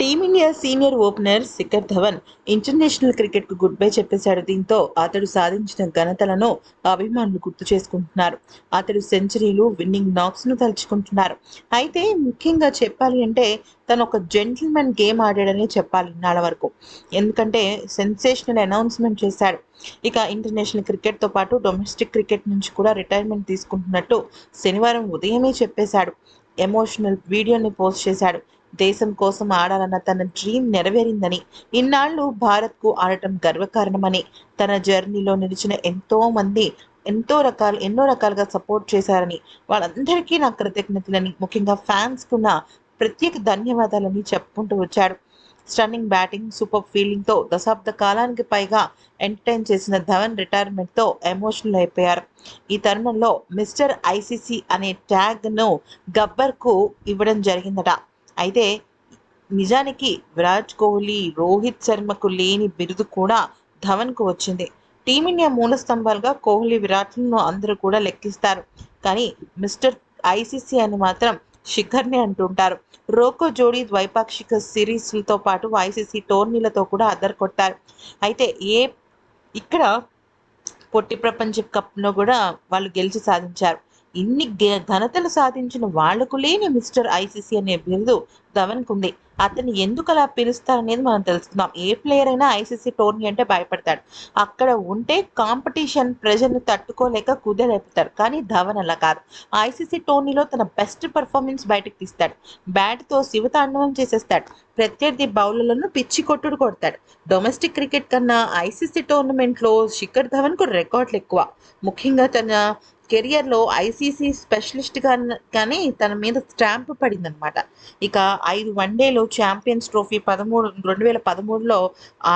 Team India senior opener Shikhar Dhawan international క్రికెట్కు good bye చెప్పేశాడు. దీంతో అతడు సాధించిన ఘనతలను అభిమానులు గుర్తు చేసుకుంటున్నారు. అతడు సెంచరీలు విన్నింగ్ నాక్స్ను తలుచుకుంటున్నారు. అయితే ముఖ్యంగా చెప్పాలి అంటే తను ఒక జెంటిల్మెన్ గేమ్ ఆడాడనే చెప్పాలి నాళ్ళ వరకు. ఎందుకంటే సెన్సేషనల్ అనౌన్స్మెంట్ చేశాడు. ఇక ఇంటర్నేషనల్ క్రికెట్తో పాటు డొమెస్టిక్ క్రికెట్ నుంచి కూడా రిటైర్మెంట్ తీసుకుంటున్నట్టు శనివారం ఉదయమే చెప్పేశాడు. ఎమోషనల్ వీడియోని పోస్ట్ చేశాడు. దేశం కోసం ఆడాలన్న తన డ్రీమ్ నెరవేరిందని ఇన్నాళ్ళు భారత్కు ఆడటం గర్వకారణమని తన జర్నీలో నిలిచిన ఎంతో మంది ఎంతో రకాల ఎన్నో రకాలుగా సపోర్ట్ చేశారని వాళ్ళందరికీ నా కృతజ్ఞతలని ముఖ్యంగా ఫ్యాన్స్కున్న ప్రత్యేక ధన్యవాదాలని చెప్పుకుంటూ వచ్చాడు. స్టన్నింగ్ బ్యాటింగ్ సూపర్ ఫీల్డింగ్తో దశాబ్ద కాలానికి పైగా ఎంటర్టైన్ చేసిన ధవన్ రిటైర్మెంట్తో ఎమోషనల్ అయిపోయారు. ఈ తరుణంలో మిస్టర్ ఐసీసీ అనే ట్యాగ్ను గబ్బర్కు ఇవ్వడం జరిగిందట. అయితే నిజానికి విరాట్ కోహ్లీ రోహిత్ శర్మకు లేని బిరుదు కూడా ధవన్కు వచ్చింది. టీమిండియా మూల స్తంభాలుగా కోహ్లీ విరాట్లను అందరూ కూడా లెక్కిస్తారు. కానీ మిస్టర్ ఐసీసీ అని మాత్రం శిఖర్ని అంటుంటారు. రోకో జోడీ ద్వైపాక్షిక సిరీస్లతో పాటు ఐసీసీ టోర్నీలతో కూడా అద్దరు కొట్టారు అయితే ఏ ఇక్కడ పొట్టి ప్రపంచ కప్ను కూడా వాళ్ళు గెలిచి సాధించారు. ఇన్ని ఘనతలు సాధించిన వాళ్ళకు లేని మిస్టర్ ఐసీసీ అనే బిరుదు ధవన్కు ఉంది అతన్ని ఎందుకు అలా పిలుస్తారనేది మనం తెలుసుకుందాం. ఏ ప్లేయర్ అయినా ఐసీసీ టోర్నీ అంటే భయపడతాడు. అక్కడ ఉంటే కాంపిటీషన్ ప్రెజర్ని తట్టుకోలేక కుదేలేపుతారు కానీ ధవన్ అలా కాదు. ఐసీసీ టోర్నీలో తన బెస్ట్ పర్ఫార్మెన్స్ బయటకు తీస్తాడు. బ్యాట్తో శివతాండవం చేసేస్తాడు. ప్రత్యర్థి బౌలర్లను పిచ్చి కొట్టుడు కొడతాడు. డొమెస్టిక్ క్రికెట్ కన్నా ఐసీసీ టోర్నమెంట్లో శిఖర్ ధవన్కు రికార్డులు ఎక్కువ ముఖ్యంగా తన కెరియర్లో ఐసీసీ స్పెషలిస్ట్గా కానీ తన మీద స్టాంప్ పడిందనమాట ఇక ఐదు వన్డేలో ఛాంపియన్స్ ట్రోఫీ పదమూడు రెండు వేల పదమూడులో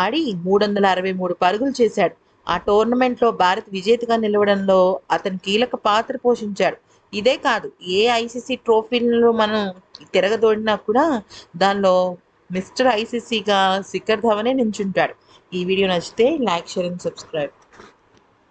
ఆడి మూడు వందల అరవై మూడు పరుగులు చేశాడు. ఆ టోర్నమెంట్లో భారత్ విజేతగా నిలవడంలో అతను కీలక పాత్ర పోషించాడు. ఇదే కాదు ఏ ఐసీసీ ట్రోఫీలను మనం తిరగదోడినా కూడా దానిలో మిస్టర్ ఐసీసీగా శిఖర్ ధవనే నించుంటాడు. ఈ వీడియో నచ్చితే లైక్ షేర్ అండ్ సబ్స్క్రైబ్.